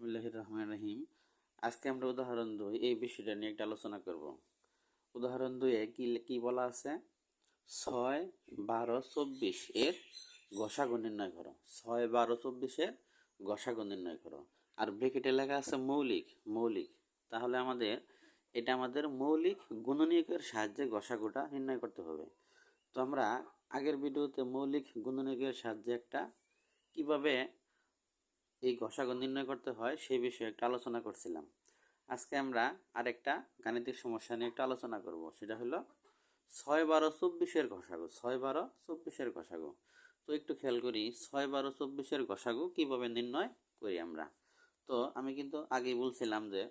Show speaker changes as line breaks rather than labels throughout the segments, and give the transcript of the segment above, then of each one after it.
বিসমিল্লাহির রহমান রহিম আজকে আমরা উদাহরণ দুই, এই বিষয়টা নিয়ে একটা আলোচনা করব। উদাহরণ দুয়ে কি কি বলা আছে? ছয় বারো চব্বিশ এর গসাগু নির্ণয় করো। ছয় বারো চব্বিশের গসাগু নির্ণয় করো। আর ব্রেকেটে লেখা আছে মৌলিক মৌলিক। তাহলে আমাদের, এটা আমাদের মৌলিক গুণনীয়কের সাহায্যে গসাগুটা নির্ণয় করতে হবে। তো আমরা আগের ভিডিওতে মৌলিক গুণনীয়কের সাহায্যে একটা কীভাবে এই ঘষাগু নির্ণয় করতে হয়, সেই বিষয়ে একটা আলোচনা করছিলাম। আজকে আমরা আরেকটা গাণিতিক সমস্যা নিয়ে একটা আলোচনা করব, সেটা হলো ছয় বারো চব্বিশের ঘষাগু, ছয় বারো চব্বিশের ঘষাগু। তো একটু খেয়াল করি, ছয় বারো চব্বিশের ঘষাগু কীভাবে নির্ণয় করি আমরা? তো আমি কিন্তু আগেই বলছিলাম যে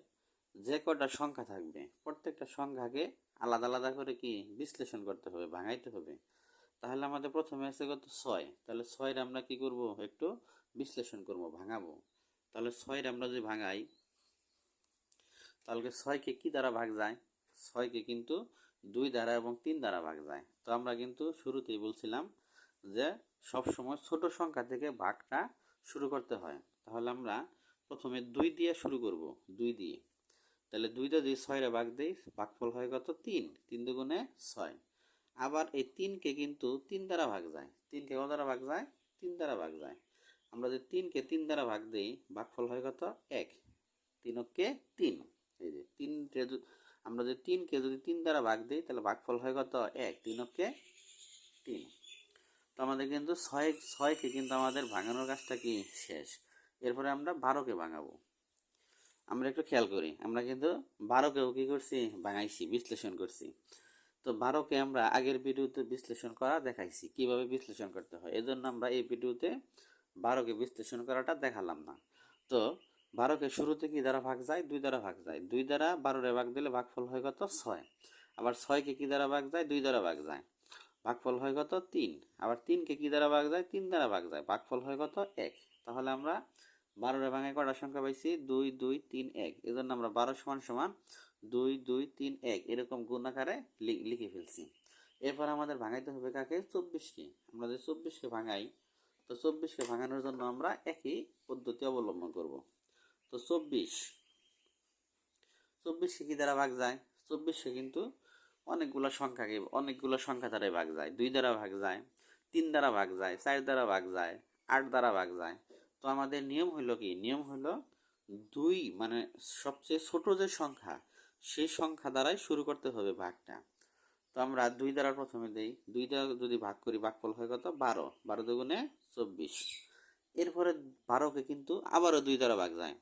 যে কটা সংখ্যা থাকবে, প্রত্যেকটা সংখ্যাকে আলাদা আলাদা করে কি বিশ্লেষণ করতে হবে, ভাঙাইতে হবে। তাহলে আমাদের প্রথমে আছে কত ছয়। তাহলে ছয়ের আমরা কি করব? একটু বিশ্লেষণ করব, ভাঙাবো। তাহলে ছয়ের আমরা যদি ভাঙাই, তাহলে ছয়কে কি দ্বারা ভাগ যায়? ছয়কে কিন্তু দুই দ্বারা এবং তিন দ্বারা ভাগ যায়। তো আমরা কিন্তু শুরুতেই বলছিলাম যে সব সময় ছোট সংখ্যা থেকে ভাগটা শুরু করতে হয়। তাহলে আমরা প্রথমে দুই দিয়ে শুরু করব, দুই দিয়ে। তাহলে দুইটা যদি ছয়রে ভাগ দিই, ভাগফল হয় কত? তিন। তিন দুগুণে ছয়। আবার এই তিনকে কিন্তু তিন দ্বারা ভাগ যায়। তিনকে কত দ্বারা ভাগ যায়? তিন দ্বারা ভাগ যায়। আমরা যদি তিনকে তিন দ্বারা ভাগ দিই ভাগফল হয় কত? এক। তিনকে তিন। এই যে তিনটে আমরা যদি তিনকে যদি তিন দ্বারা ভাগ দিই, তাহলে ভাগফল হয় কত? এক। তিনকে তিন। তো আমাদের কিন্তু ছয় ছয়কে কিন্তু আমাদের ভাঙানোর কাজটা কি? শেষ। এরপরে আমরা বারোকে ভাঙাবো। আমরা একটু খেয়াল করি। আমরা কিন্তু বারোকেও কী করছি? ভাঙাইছি, বিশ্লেষণ করছি। তো বারোকে আমরা আগের ভিডিওতে বিশ্লেষণ করা দেখাইছি, কীভাবে বিশ্লেষণ করতে হয়। এজন্য আমরা এই ভিডিওতে বারোকে বিশ্লেষণ করাটা দেখালাম না। তো বারোকে শুরুতে কি দ্বারা ভাগ যায়? দুই দ্বারা ভাগ যায়। দুই দ্বারা বারোরে ভাগ দিলে ভাগফল হয় কত? ছয়। আবার ছয়কে কি দ্বারা ভাগ যায়? দুই দ্বারা ভাগ যায়। ভাগফল হয় কত? তিন। আবার তিনকে কি দ্বারা ভাগ যায়? তিন দ্বারা ভাগ যায়। ভাগফল হয় কত? এক। তাহলে আমরা বারোরে ভাঙায় কটা সংখ্যা পাইছি? দুই দুই, তিন, এক। এজন্য আমরা বারো সমান সমান দুই দুই, তিন, এক, এরকম গুণ আকারে লিখে ফেলছি। এরপর আমাদের ভাঙাইতে হবে কাকে? চব্বিশকে। আমরা যদি চব্বিশকে ভাঙাই, তো চব্বিশকে ভাঙানোর জন্য আমরা একই পদ্ধতি অবলম্বন করব। তো চব্বিশ, চব্বিশকে কি দ্বারা ভাগ যায়? চব্বিশকে কিন্তু অনেকগুলো সংখ্যাকে, অনেকগুলো সংখ্যা দ্বারাই ভাগ যায়। দুই দ্বারা ভাগ যায়, তিন দ্বারা ভাগ যায়, চার দ্বারা ভাগ যায়, আট দ্বারা ভাগ যায়। তো আমাদের নিয়ম হলো কি? নিয়ম হলো দুই মানে সবচেয়ে ছোট যে সংখ্যা সেই সংখ্যা দ্বারাই শুরু করতে হবে ভাগটা। তো আমরা দুই দ্বারা প্রথমে দেই। দুই দ্বারা যদি ভাগ করি, ভাগফল হয় কত? বারো। বারো দুগুণে চব্বিশ। এরপরে বারোকে কিন্তু আবারও দুই দ্বারা ভাগ যায়।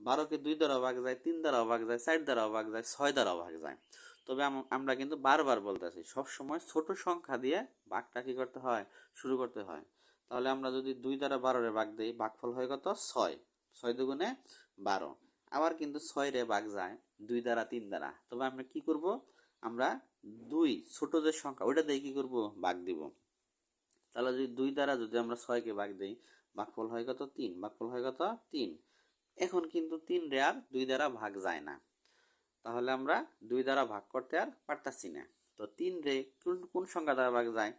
বারোকে দুই দ্বারা ভাগ যায়, তিন দ্বারাও ভাগ যায়, চার দ্বারাও ভাগ যায়, ছয় দ্বারাও ভাগ যায়। তবে আম- আমরা কিন্তু বারবার বলতেছি, সবসময় ছোট সংখ্যা দিয়ে ভাগটা কি করতে হয়? শুরু করতে হয়। তাহলে আমরা যদি দুই দ্বারা বারোরে ভাগ দিই, ভাগফল হয় কত? ছয়। ছয় দুগুণে বারো। আবার কিন্তু ছয় রে ভাগ যায়, দুই দ্বারা, তিন দ্বারা। তবে আমরা কি করব? আমরা দুই, ছোট যে সংখ্যা, ওইটা দিয়ে কি করব? ভাগ দিব। তাহলে যদি দুই দ্বারা যদি আমরা ছয়কে ভাগ দিই, ভাগফল হয় কত? তিন। ভাগফল হয় কত? তিন। এখন কিন্তু তিন রে আর দুই দ্বারা ভাগ যায় না। তাহলে আমরা দুই দ্বারা ভাগ করতে আর পারতাছি না। তো তিন রে কোন কোন সংখ্যা দ্বারা ভাগ যায়?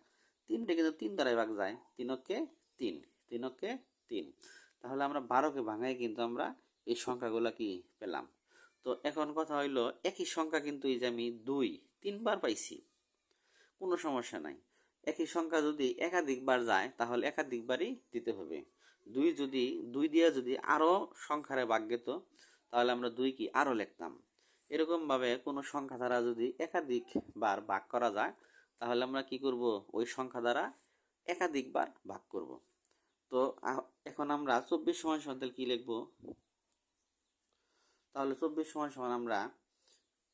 তিন রে কিন্তু তিন দ্বারাই ভাগ যায়। তিনকে তিন তিনকে তিন। তাহলে আমরা বারোকে ভাঙাই কিন্তু আমরা এই সংখ্যাগুলো কি পেলাম? তো এখন কথা হইল, একই সংখ্যা কিন্তু এই যে আমি দুই, তিনবার পাইছি। কোনো সমস্যা নাই। একই সংখ্যা যদি একাধিকবার যায়, তাহলে একাধিকবারই দিতে হবে। দুই যদি, দুই দিয়ে যদি আরও সংখ্যারে ভাগ যেত তাহলে আমরা দুই কি আরও লিখতাম। এরকমভাবে কোনো সংখ্যা দ্বারা যদি একাধিকবার ভাগ করা যায়, তাহলে আমরা কি করব? ওই সংখ্যা দ্বারা একাধিকবার ভাগ করব। তো এখন আমরা চব্বিশ সময় সমান তাহলে কি লিখব? তাহলে চব্বিশ সমান সমান আমরা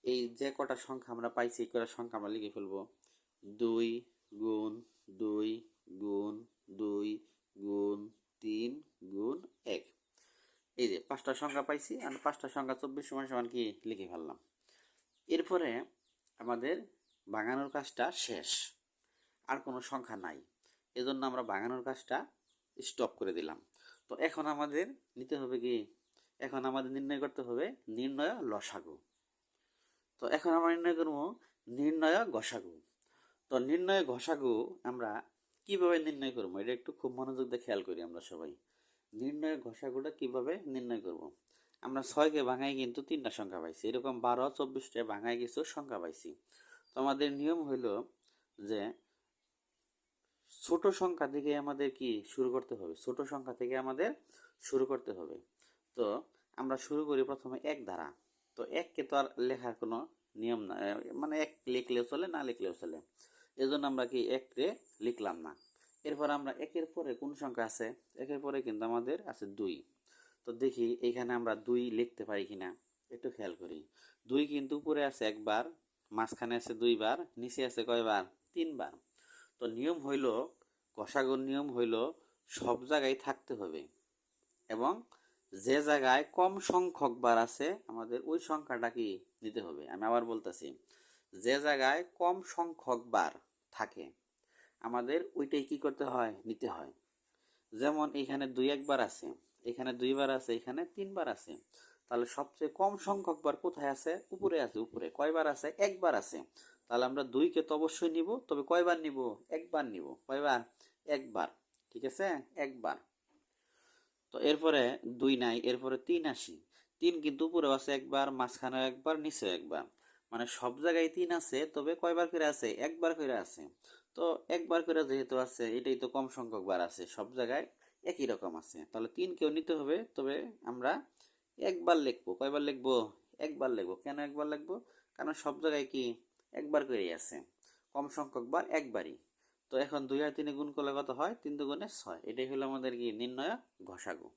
এই যে কটা সংখ্যা আমরা পাইছি, এই কটা সংখ্যা আমরা লিখে ফেলব। দুই গুণ দুই গুণ দুই গুণ তিন গুণ এক। এই যে পাঁচটা সংখ্যা পাইছি, আর পাঁচটা সংখ্যা চব্বিশ সমান সমান কি লিখে ফেললাম। এরপরে আমাদের ভাঙানোর কাজটা শেষ, আর কোনো সংখ্যা নাই। এজন্য আমরা ভাঙানোর কাজটা স্টপ করে দিলাম। তো এখন আমাদের নিতে হবে কি? এখন আমাদের নির্ণয় করতে হবে নির্ণয় লসাগু। তো এখন আমরা নির্ণয় করব নির্ণয় গসাগু। তো নির্ণয় ঘষাগু আমরা কীভাবে নির্ণয় করব? এটা একটু খুব মনোযোগ দিয়ে খেয়াল করি আমরা সবাই। নির্ণয় ঘষাগুটা কীভাবে নির্ণয় করব? আমরা ছয়কে ভাঙাই কিন্তু তিনটা সংখ্যা পাইছি। এরকম বারো, চব্বিশটা ভাঙাই কিছু সংখ্যা পাইছি। তো আমাদের নিয়ম হইল যে ছোট সংখ্যা থেকে আমাদের কি শুরু করতে হবে? ছোট সংখ্যা থেকে আমাদের শুরু করতে হবে। তো আমরা শুরু করি প্রথমে এক দ্বারা তো এককে তো আর লেখার কোনো নিয়ম না মানে এক লিখলেও চলে, না লিখলেও চলে। এজন্য আমরা কি এককে লিখলাম না। এরপর আমরা একের পরে কোন সংখ্যা আছে? একের পরে কিন্তু আমাদের আছে দুই। তো দেখি এখানে আমরা দুই লিখতে পারি কিনা, একটু খেয়াল করি। দুই কিন্তু উপরে আছে একবার, মাঝখানে আছে দুইবার, নিচে আছে কয়বার? তিনবার। তো নিয়ম হইল কষাগুর নিয়ম হইল, সব জায়গায় থাকতে হবে। এবং যে জায়গায় কম সংখ্যক বার আছে, আমাদের ওই সংখ্যাটা কি নিতে হবে? আমি আবার বলতেছি, যে জায়গায় কম সংখ্যক বার থাকে, আমাদের ওইটাই কি করতে হয়? নিতে হয়। যেমন এখানে দুই একবার আছে, এখানে দুইবার আছে, এখানে তিনবার আছে। তাহলে সবচেয়ে কম সংখ্যক বার কোথায় আছে? উপরে আছে, উপরে। কয়বার আছে? একবার আছে। তাহলে আমরা দুইকে তো অবশ্যই নিব, তবে কয়বার নিব? একবার নিব। কয়বার একবার ঠিক আছে? একবার তো এরপরে দুই নাই, এরপরে তিন আসি। তিন কিন্তু উপরে আছে একবার, মাঝখানে একবার নিচে একবার। মানে সব জায়গায় তিন আছে, তবে কয়বার করে আছে? একবার করে আছে। তো একবার করে যেহেতু আছে, এটাই তো কম সংখ্যক বার আছে, সব জায়গায় একই রকম আছে। তাহলে তিন কেউ নিতে হবে, তবে আমরা একবার লিখব। কয়বার লিখব? একবার লিখব। কেন একবার লিখব? কারণ সব জায়গায় কি? একবার করেই আছে। কম সংখ্যক বার একবারই। তো এখন দুই আর তিনে গুণ করলে কত হয়? তিন দুগুণে ছয়। এটাই হলো আমাদের কি নির্ণয় ঘষাগু।